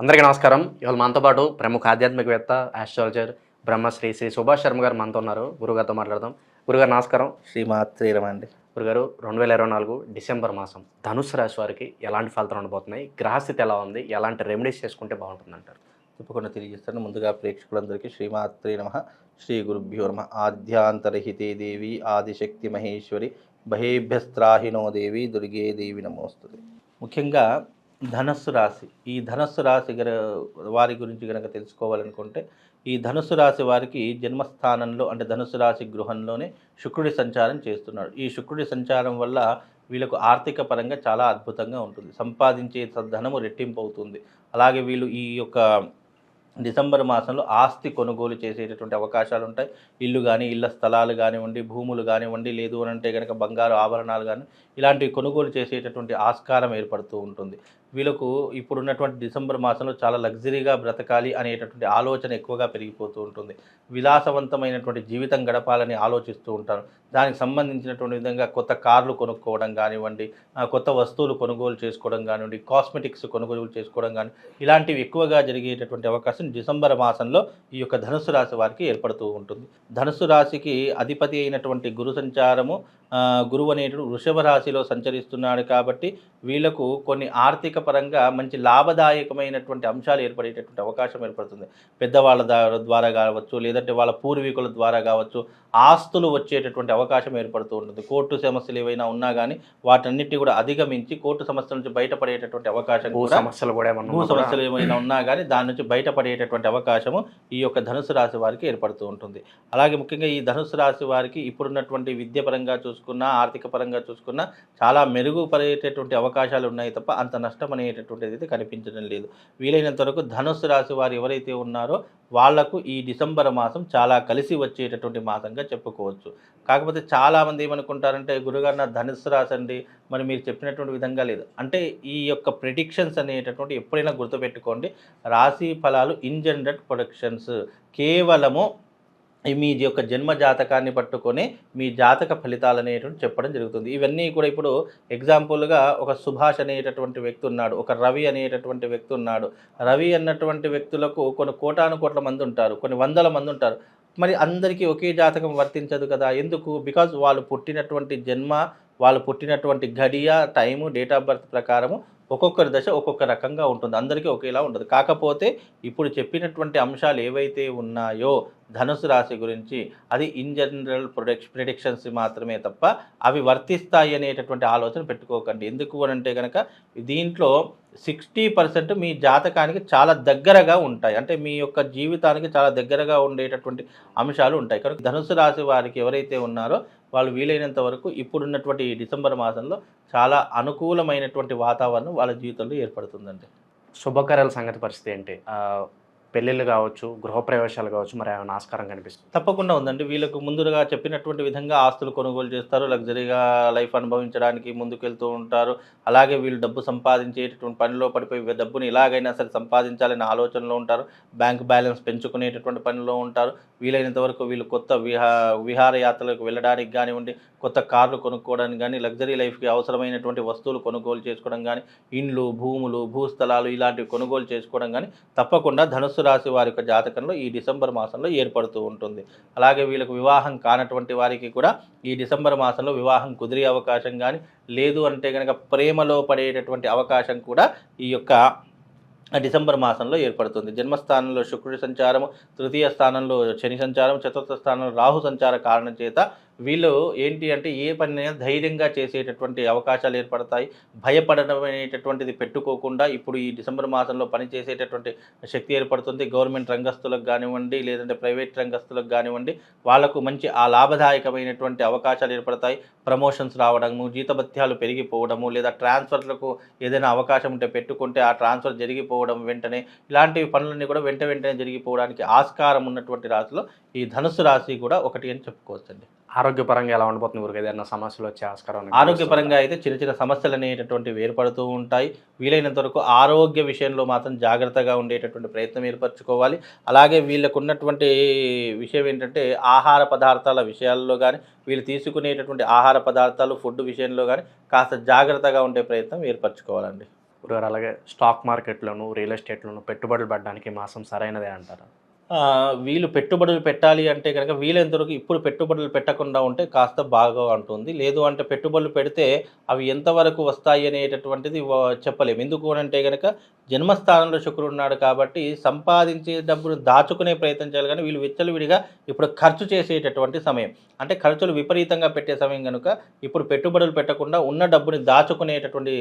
అందరికీ నమస్కారం. ఇవాళ మనతో పాటు ప్రముఖ ఆధ్యాత్మికవేత్త ఆస్ట్రాలజర్ బ్రహ్మశ్రీ శ్రీ సుభాష్ శర్మ గారు మనతో ఉన్నారు. గురుగారితో మాట్లాడదాం. గురుగారు నమస్కారం. శ్రీమాత్రీరమండి గురుగారు రెండు వేల ఇరవై నాలుగు డిసెంబర్ మాసం ధనుసు రాశి వారికి ఎలాంటి ఫలితాలు ఉండబోతున్నాయి? గ్రహస్థితి ఎలా ఉంది? ఎలాంటి రెమెడీస్ చేసుకుంటే బాగుంటుంది అంటారు. తప్పకుండా తెలియజేస్తాను. ముందుగా ప్రేక్షకులందరికీ శ్రీమాత్రే నమ. శ్రీ గురుభ్యో నమ. ఆద్యాంతరహితే దేవి ఆదిశక్తి మహేశ్వరి బహేభ్యస్త్రాహినో దేవి దుర్గే దేవి నమోస్తుంది ముఖ్యంగా ధనస్సు రాశి. ఈ ధనస్సు రాశి వారి గురించి కనుక తెలుసుకోవాలనుకుంటే ఈ ధనుస్సు రాశి వారికి జన్మస్థానంలో అంటే ధనుస్సు రాశి గృహంలోనే శుక్రుడి సంచారం చేస్తున్నాడు. ఈ శుక్రుడి సంచారం వల్ల వీళ్ళకు ఆర్థిక పరంగా చాలా అద్భుతంగా ఉంటుంది. సంపాదించే ధనము రెట్టింపు అవుతుంది అలాగే వీళ్ళు ఈ యొక్క డిసెంబర్ మాసంలో ఆస్తి కొనుగోలు చేసేటటువంటి అవకాశాలు ఉంటాయి ఇల్లు కానీ ఇళ్ళ స్థలాలు కానివ్వండి భూములు కానివ్వండి లేదు అని అంటే కనుక బంగారు ఆభరణాలు కానీ ఇలాంటివి కొనుగోలు చేసేటటువంటి ఆస్కారం ఏర్పడుతూ ఉంటుంది. వీళ్ళకు ఇప్పుడున్నటువంటి డిసెంబర్ మాసంలో చాలా లగ్జరీగా బ్రతకాలి అనేటటువంటి ఆలోచన ఎక్కువగా పెరిగిపోతూ ఉంటుంది. విలాసవంతమైనటువంటి జీవితం గడపాలని ఆలోచిస్తూ ఉంటారు. దానికి సంబంధించినటువంటి విధంగా కొత్త కార్లు కొనుక్కోవడం కానివ్వండి కొత్త వస్తువులు కొనుగోలు చేసుకోవడం కానివ్వండి కాస్మెటిక్స్ కొనుగోలు చేసుకోవడం కానీ ఇలాంటివి ఎక్కువగా జరిగేటటువంటి అవకాశం డిసెంబర్ మాసంలో ఈ యొక్క ధనుసు రాశి వారికి ఏర్పడుతూ ఉంటుంది. ధనుసు రాశికి అధిపతి అయినటువంటి గురు సంచారము గురువు అనేటువంటి వృషభ రాశిలో సంచరిస్తున్నాడు కాబట్టి వీళ్ళకు కొన్ని ఆర్థిక పరంగా మంచి లాభదాయకమైనటువంటి అంశాలు ఏర్పడేటటువంటి అవకాశం ఏర్పడుతుంది. పెద్దవాళ్ళ ద్వారా కావచ్చు లేదంటే వాళ్ళ పూర్వీకుల ద్వారా కావచ్చు ఆస్తులు వచ్చేటటువంటి అవకాశం ఏర్పడుతూ ఉంటుంది. కోర్టు సమస్యలు ఏవైనా ఉన్నా కానీ వాటన్నిటి కూడా అధిగమించి కోర్టు సమస్యల నుంచి బయటపడేటటువంటి అవకాశం సమస్యలు కూడా భూ సమస్యలు ఏమైనా ఉన్నా కానీ దాని నుంచి బయటపడేటటువంటి అవకాశము ఈ యొక్క ధనుసు రాశి వారికి ఏర్పడుతూ ఉంటుంది. అలాగే ముఖ్యంగా ఈ ధనుసు రాశి వారికి ఇప్పుడున్నటువంటి విద్య పరంగా చూసుకున్నా ఆర్థిక పరంగా చూసుకున్నా చాలా మెరుగుపడేటటువంటి అవకాశాలు ఉన్నాయి తప్ప అంత నష్టం అనేటటువంటిది అయితే కనిపించడం లేదు. వీలైనంత వరకు ధనుస్సు రాశి వారు ఎవరైతే ఉన్నారో వాళ్ళకు ఈ డిసెంబర్ మాసం చాలా కలిసి వచ్చేటటువంటి మాసంగా చెప్పుకోవచ్చు. కాకపోతే చాలామంది ఏమనుకుంటారంటే గురుగారు నా ధనుస్సు రాశి అండి. మరి మీరు చెప్పినటువంటి విధంగా లేదు. అంటే ఈ యొక్క ప్రిడిక్షన్స్ అనేటటువంటి ఎప్పుడైనా గుర్తుపెట్టుకోండి. రాశి ఫలాలు ఇన్ జనరల్ ప్రొడక్షన్స్ కేవలము మీ యొక్క జన్మ జాతకాన్ని పట్టుకొని మీ జాతక ఫలితాలు అనేటువంటి చెప్పడం జరుగుతుంది. ఇవన్నీ కూడా ఇప్పుడు ఎగ్జాంపుల్గా ఒక సుభాష్ అనేటటువంటి వ్యక్తి ఉన్నాడు ఒక రవి అనేటటువంటి వ్యక్తి ఉన్నాడు. రవి అన్నటువంటి వ్యక్తులకు కొన్ని కోటాను కోట్ల మంది ఉంటారు కొన్ని వందల మంది ఉంటారు. మరి అందరికీ ఒకే జాతకం వర్తించదు కదా? ఎందుకు? బికాజ్ వాళ్ళు పుట్టినటువంటి జన్మ వాళ్ళు పుట్టినటువంటి గడియ టైము డేట్ ఆఫ్ బర్త్ ప్రకారము ఒక్కొక్కరి దశ ఒక్కొక్క రకంగా ఉంటుంది. అందరికీ ఒకేలా ఉండదు. కాకపోతే ఇప్పుడు చెప్పినటువంటి అంశాలు ఏవైతే ఉన్నాయో ధనుసు రాశి గురించి అది ఇన్ జనరల్ ప్రొడక్ట్ ప్రిడిక్షన్స్ మాత్రమే తప్ప అవి వర్తిస్తాయి అనేటటువంటి ఆలోచన పెట్టుకోకండి. ఎందుకు అని అంటే కనుక దీంట్లో సిక్స్టీ పర్సెంట్ మీ జాతకానికి చాలా దగ్గరగా ఉంటాయి. అంటే మీ యొక్క జీవితానికి చాలా దగ్గరగా ఉండేటటువంటి అంశాలు ఉంటాయి. కనుక ధనుసు రాశి వారికి ఎవరైతే ఉన్నారో వాళ్ళు వీలైనంత వరకు ఇప్పుడున్నటువంటి డిసెంబర్ మాసంలో చాలా అనుకూలమైనటువంటి వాతావరణం వాళ్ళ జీవితంలో ఏర్పడుతుందండి. శుభకరాల సంగతి పరిస్థితి ఏంటి? పెళ్ళిళ్ళు కావచ్చు గృహప్రవేశాలు కావచ్చు మరి ఏమైనా ఆస్కారం కనిపిస్తుంది? తప్పకుండా ఉందండి. వీళ్ళకు ముందుగా చెప్పినటువంటి విధంగా ఆస్తులు కొనుగోలు చేస్తారు లగ్జరీగా లైఫ్ అనుభవించడానికి ముందుకెళ్తూ ఉంటారు. అలాగే వీళ్ళు డబ్బు సంపాదించేటటువంటి పనిలో పడిపోయి డబ్బుని ఎలాగైనా సరే సంపాదించాలనే ఆలోచనలో ఉంటారు. బ్యాంక్ బ్యాలెన్స్ పెంచుకునేటటువంటి పనిలో ఉంటారు. వీలైనంత వరకు వీళ్ళు కొత్త విహా విహారయాత్రలకు వెళ్ళడానికి కానివ్వండి కొత్త కార్లు కొనుక్కోవడానికి కానీ లగ్జరీ లైఫ్కి అవసరమైనటువంటి వస్తువులు కొనుగోలు చేసుకోవడం కానీ ఇండ్లు భూములు భూస్థలాలు ఇలాంటివి కొనుగోలు చేసుకోవడం కానీ తప్పకుండా ధనుస్సు రాశి వారి యొక్క జాతకంలో ఈ డిసెంబర్ మాసంలో ఏర్పడుతూ ఉంటుంది. అలాగే వీళ్ళకు వివాహం కానటువంటి వారికి కూడా ఈ డిసెంబర్ మాసంలో వివాహం కుదిరే అవకాశం కానీ లేదు అంటే కనుక ప్రేమలో పడేటటువంటి అవకాశం కూడా ఈ యొక్క డిసెంబర్ మాసంలో ఏర్పడుతుంది. జన్మస్థానంలో శుక్రుడి సంచారము తృతీయ స్థానంలో శని సంచారం చతుర్థ స్థానంలో రాహు సంచార కారణం చేత వీళ్ళు ఏంటి అంటే ఏ పని ధైర్యంగా చేసేటటువంటి అవకాశాలు ఏర్పడతాయి. భయపడడం అనేటటువంటిది పెట్టుకోకుండా ఇప్పుడు ఈ డిసెంబర్ మాసంలో పనిచేసేటటువంటి శక్తి ఏర్పడుతుంది. గవర్నమెంట్ రంగస్తులకు కానివ్వండి లేదంటే ప్రైవేట్ రంగస్తులకు కానివ్వండి వాళ్ళకు మంచి ఆ లాభదాయకమైనటువంటి అవకాశాలు ఏర్పడతాయి. ప్రమోషన్స్ రావడము జీతభత్యాలు పెరిగిపోవడము లేదా ట్రాన్స్ఫర్లకు ఏదైనా అవకాశం ఉంటే పెట్టుకుంటే ఆ ట్రాన్స్ఫర్ జరిగిపోవడం వెంటనే ఇలాంటి పనులన్నీ కూడా వెంట వెంటనే జరిగిపోవడానికి ఆస్కారం ఉన్నటువంటి రాశిలో ఈ ధనుసు రాశి కూడా ఒకటి అని చెప్పుకోవచ్చండి. ఆరోగ్యపరంగా ఎలా ఉండబోతుంది ఊరికి? ఏదైనా సమస్యలు వచ్చే ఆస్కారం ఆరోగ్యపరంగా అయితే చిన్న చిన్న సమస్యలు అనేటటువంటివి ఏర్పడుతూ ఉంటాయి. వీలైనంత వరకు ఆరోగ్య విషయంలో మాత్రం జాగ్రత్తగా ఉండేటటువంటి ప్రయత్నం ఏర్పరచుకోవాలి. అలాగే వీళ్ళకు ఉన్నటువంటి విషయం ఏంటంటే ఆహార పదార్థాల విషయాల్లో కానీ వీళ్ళు తీసుకునేటటువంటి ఆహార పదార్థాలు ఫుడ్ విషయంలో కానీ కాస్త జాగ్రత్తగా ఉండే ప్రయత్నం ఏర్పరచుకోవాలండి. గురుగారు అలాగే స్టాక్ మార్కెట్లోను రియల్ ఎస్టేట్లోను పెట్టుబడులు పెట్టడానికి ఈ మాసం సరైనదే అంటారా? వీళ్ళు పెట్టుబడులు పెట్టాలి అంటే కనుక వీలైనంతవరకు ఇప్పుడు పెట్టుబడులు పెట్టకుండా ఉంటే కాస్త బాగా ఉంటుంది లేదు అంటే పెట్టుబడులు పెడితే అవి ఎంతవరకు వస్తాయి అనేటటువంటిది చెప్పలేము ఎందుకు అని అంటే కనుక జన్మస్థానంలో శుక్రుడు ఉన్నాడు కాబట్టి సంపాదించే డబ్బును దాచుకునే ప్రయత్నం చేయాలి కానీ వీళ్ళు విచ్చలవిడిగా ఇప్పుడు ఖర్చు చేసేటటువంటి సమయం. అంటే ఖర్చులు విపరీతంగా పెట్టే సమయం కనుక ఇప్పుడు పెట్టుబడులు పెట్టకుండా ఉన్న డబ్బుని దాచుకునేటటువంటి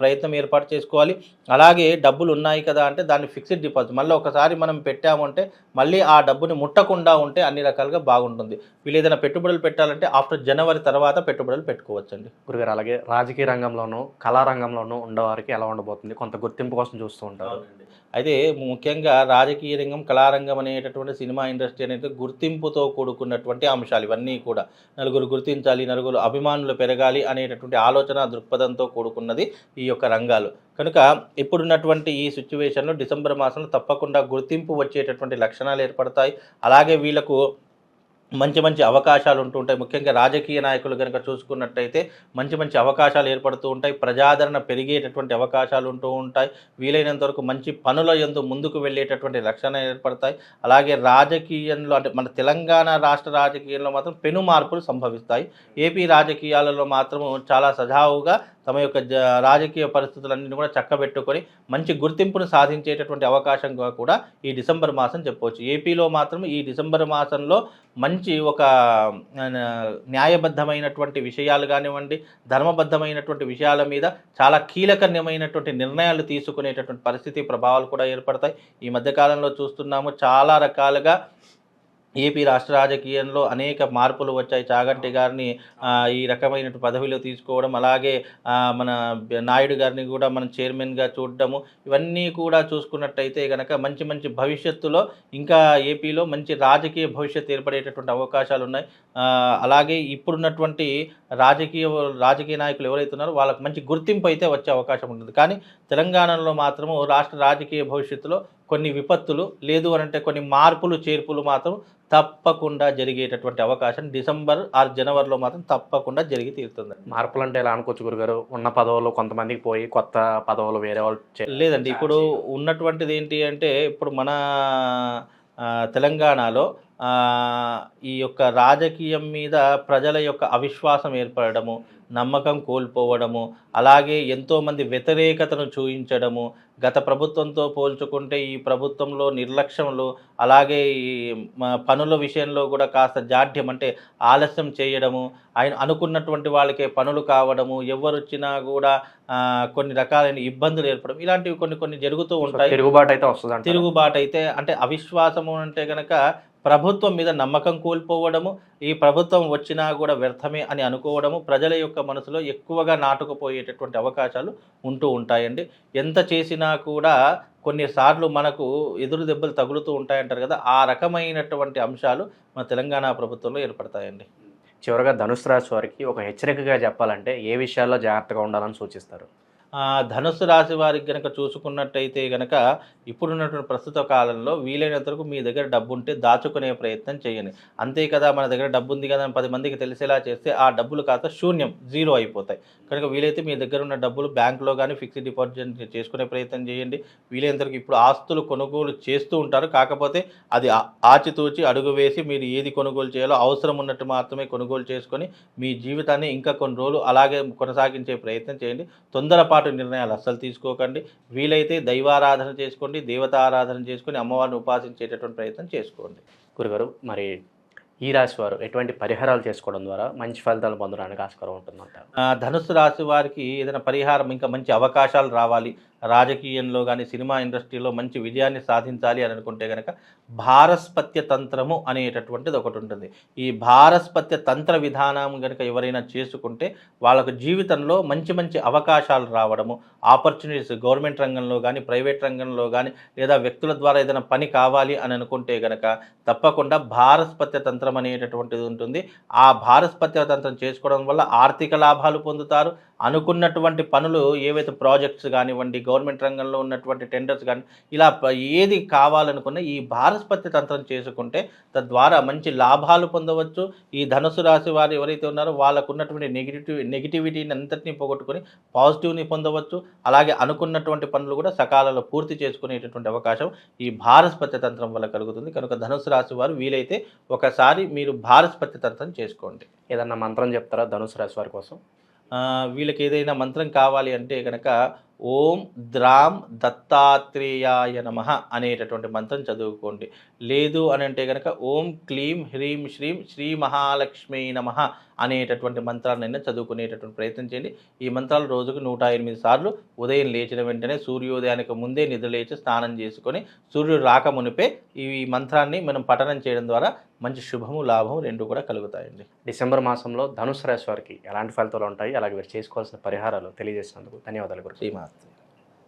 ప్రయత్నం ఏర్పాటు చేసుకోవాలి. అలాగే డబ్బులు ఉన్నాయి కదా అంటే దాన్ని ఫిక్స్డ్ డిపాజిట్. మళ్ళీ ఒకసారి మనం పెట్టామంటే మళ్ళీ ఆ డబ్బుని ముట్టకుండా ఉంటే అన్ని రకాలుగా బాగుంటుంది. వీళ్ళు ఏదైనా పెట్టుబడులు పెట్టాలంటే ఆఫ్టర్ జనవరి తర్వాత పెట్టుబడులు పెట్టుకోవచ్చండి. గురుగారు అలాగే రాజకీయ రంగంలోనూ కళారంగంలోనూ ఉండవారికి ఎలా ఉండబోతుంది? కొంత గుర్తింపు కోసం చూస్తూ ఉంటారు. అయితే ముఖ్యంగా రాజకీయ రంగం కళారంగం అనేటటువంటి సినిమా ఇండస్ట్రీ అనేది గుర్తింపుతో కూడుకున్నటువంటి అంశాలు. ఇవన్నీ కూడా నలుగురు గుర్తించాలి నలుగురు అభిమానులు పెరగాలి అనేటటువంటి ఆలోచన దృక్పథంతో కూడుకున్నది ఈ యొక్క రంగాలు. కనుక ఇప్పుడున్నటువంటి ఈ సిచ్యువేషన్లో డిసెంబర్ మాసంలో తప్పకుండా గుర్తింపు వచ్చేటటువంటి లక్షణాలు ఏర్పడతాయి. అలాగే వీళ్ళకు మంచి మంచి అవకాశాలు ఉంటూ ఉంటాయి. ముఖ్యంగా రాజకీయ నాయకులు కనుక చూసుకున్నట్టయితే మంచి మంచి అవకాశాలు ఏర్పడుతూ ఉంటాయి. ప్రజాదరణ పెరిగేటటువంటి అవకాశాలు ఉంటూ ఉంటాయి. వీలైనంత వరకు మంచి పనుల ఎందు ముందుకు వెళ్ళేటటువంటి లక్షణ ఏర్పడతాయి. అలాగే రాజకీయంలో అంటే మన తెలంగాణ రాష్ట్ర రాజకీయంలో మాత్రం పెను మార్పులు సంభవిస్తాయి. ఏపీ రాజకీయాలలో మాత్రం చాలా సజావుగా తమ యొక్క జ రాజకీయ పరిస్థితులన్నింటినీ కూడా చక్కబెట్టుకొని మంచి గుర్తింపును సాధించేటటువంటి అవకాశంగా కూడా ఈ డిసెంబర్ మాసం చెప్పవచ్చు. ఏపీలో మాత్రం ఈ డిసెంబర్ మాసంలో మంచి ఒక న్యాయబద్ధమైనటువంటి విషయాలు కానివ్వండి ధర్మబద్ధమైనటువంటి విషయాల మీద చాలా కీలకమైనటువంటి నిర్ణయాలు తీసుకునేటటువంటి పరిస్థితి ప్రభావాలు కూడా ఏర్పడతాయి. ఈ మధ్యకాలంలో చూస్తున్నాము చాలా రకాలుగా ఏపీ రాష్ట్ర రాజకీయంలో అనేక మార్పులు వచ్చాయి. చాగంటి గారిని ఈ రకమైన పదవిలో తీసుకోవడం అలాగే మన నాయుడు గారిని కూడా మనం చైర్మన్గా చూడడము ఇవన్నీ కూడా చూసుకున్నట్టయితే కనుక మంచి మంచి భవిష్యత్తులో ఇంకా ఏపీలో మంచి రాజకీయ భవిష్యత్తు ఏర్పడేటటువంటి అవకాశాలు ఉన్నాయి. అలాగే ఇప్పుడున్నటువంటి రాజకీయ రాజకీయ నాయకులు ఎవరైతే ఉన్నారో వాళ్ళకి మంచి గుర్తింపు అయితే వచ్చే అవకాశం ఉంటుంది. కానీ తెలంగాణలో మాత్రము రాష్ట్ర రాజకీయ భవిష్యత్తులో కొన్ని విపత్తులు లేదు అని అంటే కొన్ని మార్పులు చేర్పులు మాత్రం తప్పకుండా జరిగేటటువంటి అవకాశం డిసెంబర్ ఆర్ జనవరిలో మాత్రం తప్పకుండా జరిగి తీరుతుంది. మార్పులు అంటే ఎలా అనుకోవచ్చు గురుగారు? ఉన్న పదవులు కొంతమందికి పోయి కొత్త పదవులు వేరే వాళ్ళు లేదండి ఇప్పుడు ఉన్నటువంటిది ఏంటి అంటే ఇప్పుడు మన తెలంగాణలో ఈ యొక్క రాజకీయం మీద ప్రజల యొక్క అవిశ్వాసం ఏర్పడము నమ్మకం కోల్పోవడము అలాగే ఎంతోమంది వ్యతిరేకతను చూయించడము గత ప్రభుత్వంతో పోల్చుకుంటే ఈ ప్రభుత్వంలో నిర్లక్ష్యంలో అలాగే ఈ పనుల విషయంలో కూడా కాస్త జాడ్యం అంటే ఆలస్యం చేయడము ఆయన అనుకున్నటువంటి వాళ్ళకే పనులు కావడము ఎవరు వచ్చినా కూడా కొన్ని రకాలైన ఇబ్బందులు ఏర్పడడం ఇలాంటివి కొన్ని కొన్ని జరుగుతూ ఉంటాయి. తిరుగుబాటు అయితే వస్తుంది తిరుగుబాటు అయితే అంటే అవిశ్వాసము అంటే గనక ప్రభుత్వం మీద నమ్మకం కోల్పోవడము ఈ ప్రభుత్వం వచ్చినా కూడా వ్యర్థమే అని అనుకోవడము ప్రజల యొక్క మనసులో ఎక్కువగా నాటుకుపోయేటటువంటి అవకాశాలు ఉంటూ ఉంటాయండి. ఎంత చేసినా కూడా కొన్నిసార్లు మనకు ఎదురు దెబ్బలు తగులుతూ ఉంటాయంటారు కదా ఆ రకమైనటువంటి అంశాలు మన తెలంగాణ ప్రభుత్వంలో ఏర్పడతాయండి. చివరగా ధనుసు రాశి వారికి ఒక హెచ్చరికగా చెప్పాలంటే ఏ విషయాల్లో జాగ్రత్తగా ఉండాలని సూచిస్తారు? ధనుసు ధనుస్సు రాశి వారికి గనక చూసుకున్నట్టయితే గనక ఇప్పుడున్నటువంటి ప్రస్తుత కాలంలో వీలైనంత వరకు మీ దగ్గర డబ్బు ఉంటే దాచుకునే ప్రయత్నం చేయండి. అంతే కదా మన దగ్గర డబ్బు ఉంది కదా అని పది మందికి తెలిసేలా చేస్తే ఆ డబ్బులు కాస్త శూన్యం జీరో అయిపోతాయి. కనుక వీలైతే మీ దగ్గర ఉన్న డబ్బులు బ్యాంకులో కానీ ఫిక్స్డ్ డిపాజిట్ చేసుకునే ప్రయత్నం చేయండి. వీలైనంత వరకు ఇప్పుడు ఆస్తులు కొనుగోలు చేస్తూ ఉంటారు. కాకపోతే అది ఆచితూచి అడుగు వేసి మీరు ఏది కొనుగోలు చేయాలో అవసరం ఉన్నట్టు మాత్రమే కొనుగోలు చేసుకొని మీ జీవితాన్ని ఇంకా కొన్ని రోజులు అలాగే కొనసాగించే ప్రయత్నం చేయండి. తొందరపాటు నిర్ణయాలు అస్సలు తీసుకోకండి. వీలైతే దైవారాధన చేసుకోండి దేవతా ఆరాధన చేసుకొని అమ్మవారిని ఉపాసించేటటువంటి ప్రయత్నం చేసుకోండి. గురుగారు మరి ఈ రాశి వారు ఎటువంటి పరిహారాలు చేసుకోవడం ద్వారా మంచి ఫలితాలు పొందడానికి ఆస్కారం ఉంటుందంటారు? ఆ, ధనుస్సు రాశి వారికి ఏదైనా పరిహారం ఇంకా మంచి అవకాశాలు రావాలి. రాజకీయంలో కానీ సినిమా ఇండస్ట్రీలో మంచి విజయాన్ని సాధించాలి అని అనుకుంటే కనుక భారస్పత్య తంత్రము అనేటటువంటిది ఒకటి ఉంటుంది. ఈ భారస్పత్య తంత్ర విధానం కనుక ఎవరైనా చేసుకుంటే వాళ్ళకు జీవితంలో మంచి మంచి అవకాశాలు రావడము ఆపర్చునిటీస్ గవర్నమెంట్ రంగంలో కానీ ప్రైవేట్ రంగంలో కానీ లేదా వ్యక్తుల ద్వారా ఏదైనా పని కావాలి అని అనుకుంటే కనుక తప్పకుండా భారస్పత్య తంత్రం అనేటటువంటిది ఉంటుంది. ఆ భారస్పత్య తంత్రం చేసుకోవడం వల్ల ఆర్థిక లాభాలు పొందుతారు అనుకున్నటువంటి పనులు ఏవైతే ప్రాజెక్ట్స్ కానివ్వండి గవర్నమెంట్ రంగంలో ఉన్నటువంటి టెండర్స్ కానీ ఇలా ఏది కావాలనుకున్న ఈ భారస్పత్య తంత్రం చేసుకుంటే తద్వారా మంచి లాభాలు పొందవచ్చు. ఈ ధనుసు రాశి వారు ఎవరైతే ఉన్నారో వాళ్ళకు ఉన్నటువంటి నెగిటివ్ నెగిటివిటీని అంతటినీ పోగొట్టుకొని పాజిటివ్ని పొందవచ్చు. అలాగే అనుకున్నటువంటి పనులు కూడా సకాలంలో పూర్తి చేసుకునేటటువంటి అవకాశం ఈ భారస్పత్య తంత్రం వల్ల కలుగుతుంది. కనుక ధనుసు రాశి వారు వీలైతే ఒకసారి మీరు భారస్పత్య తంత్రం చేసుకోండి. ఏదన్నా మంత్రం చెప్తారా ధనుసు రాశి వారి కోసం? వీళ్ళకి ఏదైనా మంత్రం కావాలి అంటే కనుక ఓం ద్రాం దత్తాత్రేయాయ నమ అనేటటువంటి మంత్రం చదువుకోండి. లేదు అని అంటే కనుక ఓం క్లీం హ్రీం శ్రీం శ్రీ మహాలక్ష్మీ నమ అనేటటువంటి మంత్రాలనైనా చదువుకునేటటువంటి ప్రయత్నం చేయండి. ఈ మంత్రాలు రోజుకు నూట ఎనిమిది సార్లు ఉదయం లేచిన వెంటనే సూర్యోదయానికి ముందే నిద్ర లేచి స్నానం చేసుకొని సూర్యుడు రాక మునిపే ఈ మంత్రాన్ని మనం పఠనం చేయడం ద్వారా మంచి శుభము లాభము రెండు కూడా కలుగుతాయండి. డిసెంబర్ మాసంలో ధనుసు రాశి వారికి ఎలాంటి ఫలితాలు ఉంటాయి? అలాగే వీరు చేసుకోవాల్సిన పరిహారాలు తెలియజేసినందుకు ధన్యవాదాలు గురు. శ్రీమాత్రి.